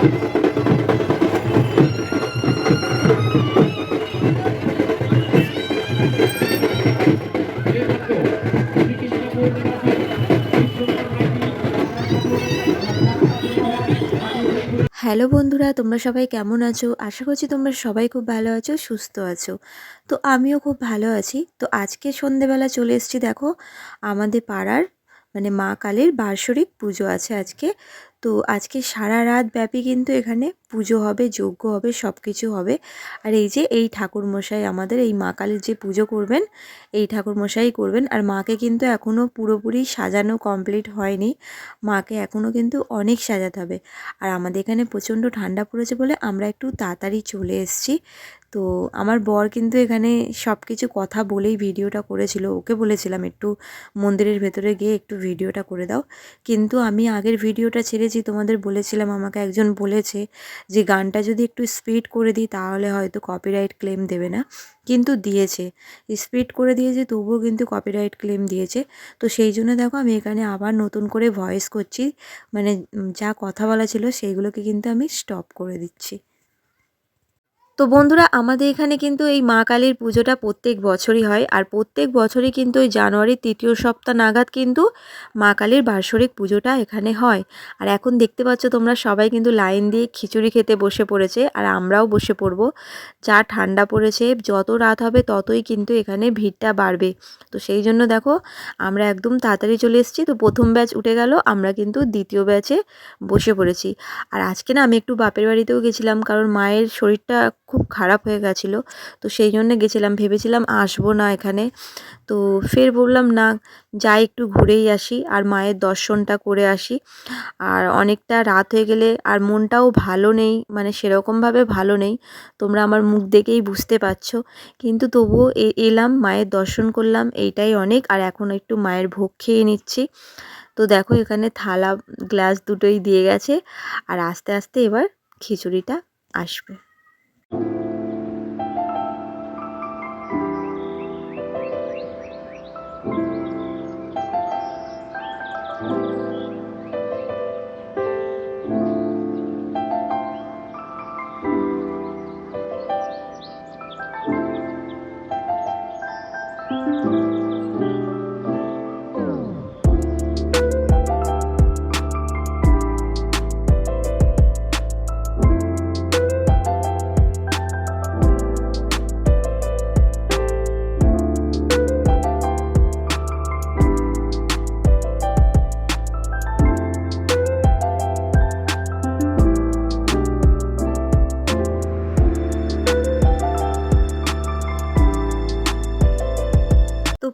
Hello বন্ধুরা, তোমরা সবাই কেমন আছো? আশা করছি তোমরা সবাই খুব ভালো আছো, সুস্থ আছো। তো আমিও খুব ভালো আছি। তো আজকে সন্ধেবেলা চলে এসেছি, দেখো, আমাদের পাড়ার মানে মা কালীর বার্ষরিক পুজো আছে আজকে। তো আজকে সারা রাত ব্যাপী কিন্তু এখানে পুজো হবে, যজ্ঞ হবে সব কিছু হবে। আর এই যে এই ঠাকুরমশাই আমাদের, এই মা কালীর যে পুজো করবেন, এই ঠাকুরমশাই করবেন। আর মাকে কিন্তু এখনও পুরোপুরি সাজানো কমপ্লিট হয়নি। মাকে এখনও কিন্তু অনেক সাজাতে হবে। আর আমাদের এখানে প্রচণ্ড ঠান্ডা পড়েছে বলে আমরা একটু তাড়াতাড়ি চলে এসেছি। তো আমার বর কিন্তু এখানে সব কিছু কথা বলেই ভিডিওটা করেছিল। ওকে বলেছিলাম, একটু মন্দিরের ভেতরে গিয়ে একটু ভিডিওটা করে দাও। কিন্তু আমি আগের ভিডিওটা ছেড়েছি, তোমাদের বলেছিলাম, আমাকে একজন বলেছে যে, গানটা যদি একটু স্পিড করে দিই, তাহলে হয়তো কপিরাইট ক্লেম দেবে না। কিন্তু দিয়েছে। স্পিড করে দিয়েছে, তবুও কিন্তু কপিরাইট ক্লেম দিয়েছে। তো সেই জন্য দেখো, আমি এখানে আবার নতুন করে ভয়েস করছি। মানে যা কথা বলা ছিল, সেইগুলোকে কিন্তু আমি স্টপ করে দিচ্ছি। তো বন্ধুরা, আমাদের এখানে কিন্তু এই মা কালীর পুজোটা প্রত্যেক বছরই হয়। আর প্রত্যেক বছরই কিন্তু ওই জানুয়ারির তৃতীয় সপ্তাহ নাগাদ কিন্তু মা কালীর বার্ষরিক পুজোটা এখানে হয়। আর এখন দেখতে পাচ্ছ তোমরা সবাই কিন্তু লাইন দিয়ে খিচুড়ি খেতে বসে পড়েছে আর আমরাও বসে পড়ব। যা ঠান্ডা পড়েছে, যত রাত হবে ততই কিন্তু এখানে ভিড়টা বাড়বে। তো সেই জন্য দেখো, আমরা একদম তাড়াতাড়ি চলে এসেছি। তো প্রথম ব্যাচ উঠে গেল, আমরা কিন্তু দ্বিতীয় ব্যাচে বসে পড়েছি। আর আজকে না আমি একটু বাপের বাড়িতেও গেছিলাম, কারণ মায়ের শরীরটা খুব খারাপ হয়ে গেছিল। তো সেই জন্য গেছিলাম, ভেবেছিলাম আসব না এখানে। তো ফের বললাম, না, যাই একটু ঘুরেই আসি আর মায়ের দর্শনটা করে আসি। আর অনেকটা রাত হয়ে গেলে আর মনটাও ভালো নেই মানে সেরকমভাবে ভালো নেই। তোমরা আমার মুখ দেখেই বুঝতে পারছ। কিন্তু তবুও এলাম, মায়ের দর্শন করলাম, এইটাই অনেক। আর এখন একটু মায়ের ভোগ খেয়ে নিচ্ছি। তো দেখো এখানে থালা, গ্লাস দুটোই দিয়ে গেছে। আর আস্তে আস্তে এবার খিচুড়িটা আসবে।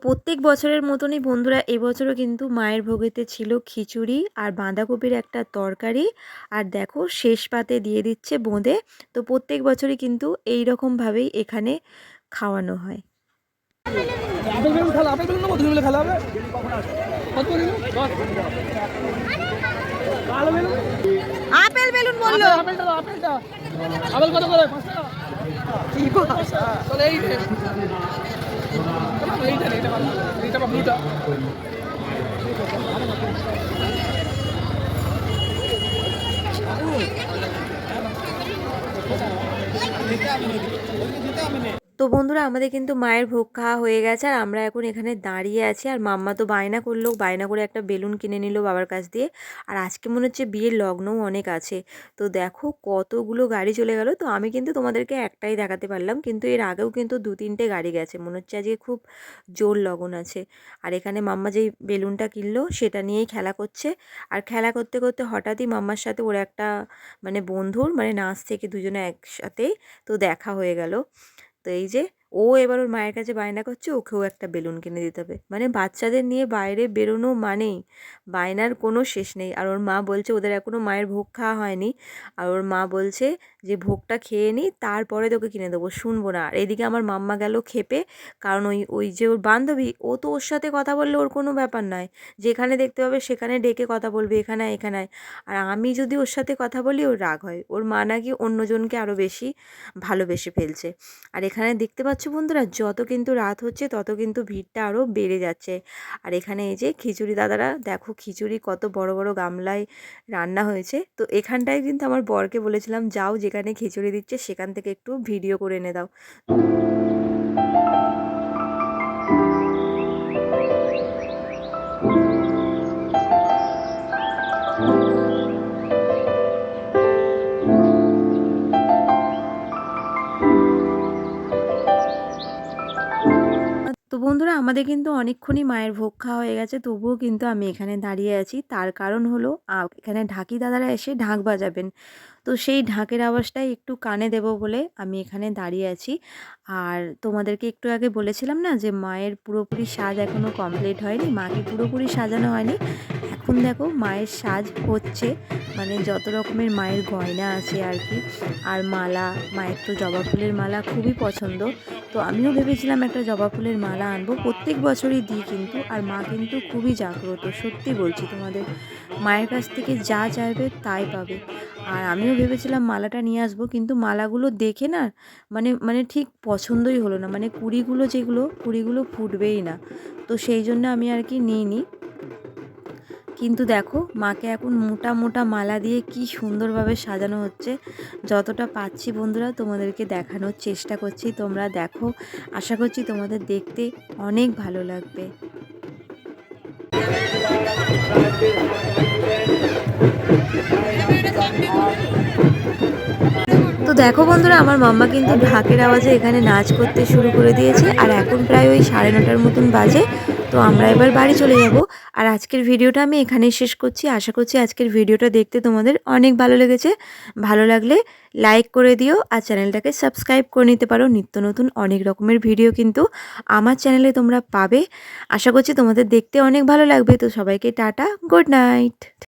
প্রত্যেক বছরের মতনই বন্ধুরা এবছরও কিন্তু মায়ের ভোগেতে ছিল খিচুড়ি আর বাঁধাকপির একটা তরকারি। আর দেখো শেষ পাতে দিয়ে দিচ্ছে বোঁদে। তো প্রত্যেক বছরই কিন্তু এই রকমভাবেই এখানে খাওয়ানো হয়। আপেল বেলুন বলল। আপেলটা আপেলটা। আপেল কত করে? পাঁচ টাকা। তাহলে এই। এইটা এইটা এইটা বা ব্লুটা তো বন্ধুরা আমাদের কিন্তু মায়ের ভোগ খাওয়া হয়ে গেছে আর আমরা এখন এখানে দাঁড়িয়ে আছি। আর মাম্মা তো বায়না করল, বায়না করে একটা বেলুন কিনে নিল বাবার কাছ দিয়ে। আর আজকে মনে হচ্ছে বিয়ের লগ্নও অনেক আছে। তো দেখো কতগুলো গাড়ি চলে গেল। তো আমি কিন্তু তোমাদেরকে একটাই দেখাতে পারলাম, কিন্তু এর আগেও কিন্তু দু তিনটে গাড়ি গেছে। মনে হচ্ছে আজকে খুব জোর লগন আছে। আর এখানে মাম্মা যেই বেলুনটা কিনলো সেটা নিয়েই খেলা করছে। আর খেলা করতে করতে হঠাৎই মাম্মার সাথে ওর একটা মানে বন্ধুর মানে নাচ থেকে দুজনে একসাথে তো দেখা হয়ে গেল। তো এই যে ও এবার ওর মায়ের কাছে বায়না করছে, ওকেও একটা বেলুন কিনে দিতে হবে। মানে বাচ্চাদের নিয়ে বাইরে বেরোনো মানেই বায়নার কোনো শেষ নেই। আর ওর মা বলছে, ওদের এখনও মায়ের ভোগ খাওয়া হয়নি। আর ওর মা বলছে যে ভোগটা খেয়ে নিই, তারপরে তোকে কিনে দেবো। শুনব না। আর এদিকে আমার মাম্মা গেল খেপে, কারণ ওই ওই যে ওর বান্ধবী, ও তো ওর সাথে কথা বললে ওর কোনো ব্যাপার নয় যেখানে দেখতে পাবে সেখানে ডেকে কথা বলবে, এখানে এখানে আর আমি যদি ওর সাথে কথা বলি, ওর রাগ হয়। ওর মা নাকি অন্যজনকে আরও বেশি ভালোবেসে ফেলছে। আর এখানে দেখতে পাচ্ছ বন্ধুরা, যত কিন্তু রাত হচ্ছে, তত কিন্তু ভিড়টা আরও বেড়ে যাচ্ছে। আর এখানে এই যে খিচুড়ি দাদারা, দেখো খিচুড়ি কত বড় বড় গামলায় রান্না হয়েছে। তো এখানটায় কিন্তু আমার বরকে বলেছিলাম, যাও যেখানে খিচুড়ি দিচ্ছে, সেখান থেকে একটু ভিডিও করে এনে দাও। তো বন্ধুরা, আমাদের কিন্তু অনেকক্ষণই মায়ের ভোগ খাওয়া হয়ে গেছে, তবুও কিন্তু আমি এখানে দাঁড়িয়ে আছি। তার কারণ হলো এখানে ঢাকি দাদারা এসে ঢাক বাজাবেন। তো সেই ঢাকের আওয়াজটাই একটু কানে দেব বলে আমি এখানে দাঁড়িয়ে আছি। আর তোমাদেরকে একটু আগে বলেছিলাম না যে, মায়ের পুরোপুরি সাজ এখনও কমপ্লিট হয়নি। মাকে পুরোপুরি সাজানো হয়নি। এখন দেখো মায়ের সাজ হচ্ছে মানে যত রকমের মায়ের গয়না আছে আর কি। আর মালা, মায়ের তো জবা ফুলের মালা খুবই পছন্দ। তো আমিও ভেবেছিলাম একটা জবা ফুলের মালা আনব, প্রত্যেক বছরই দিই কিন্তু, আর মা কিন্তু খুবই জাগ্রত, সত্যি বলছি তোমাদের। মায়ের কাছ থেকে যা চাইবে তাই পাবে। আর আমিও ভেবেছিলাম মালাটা নিয়ে আসব, কিন্তু মালাগুলো দেখে না মানে মানে ঠিক পছন্দই হলো না। মানে কুড়িগুলো যেগুলো, কুড়িগুলো ফুটবেই না। তো সেই জন্য আমি আর কি নিই নিইনি। কিন্তু দেখো, মাকে এখন মোটা মোটা মালা দিয়ে কি সুন্দরভাবে সাজানো হচ্ছে। যতটা পাচ্ছি বন্ধুরা তোমাদেরকে দেখানোর চেষ্টা করছি। তোমরা দেখো, আশা করছি তোমাদের দেখতে অনেক ভালো লাগবে। তো দেখো বন্ধুরা, আমার মাম্মা কিন্তু ঢাকের আওয়াজে এখানে নাচ করতে শুরু করে দিয়েছে, আর এখন প্রায় ওই সাড়ে নটার মতন বাজে, তো আমরা এবার বাড়ি চলে যাব। আর আজকের ভিডিওটা আমি এখানেই শেষ করছি। আশা করছি আজকের ভিডিওটা দেখতে তোমাদের অনেক ভালো লেগেছে। ভালো লাগলে লাইক করে দিও, আর চ্যানেলটাকে সাবস্ক্রাইব করে নিতে পারো। নিত্য নতুন অনেক রকমের ভিডিও কিন্তু আমার চ্যানেলে তোমরা পাবে। আশা করছি তোমাদের দেখতে অনেক ভালো লাগবে, তো সবাইকে টাটা, গুড নাইট।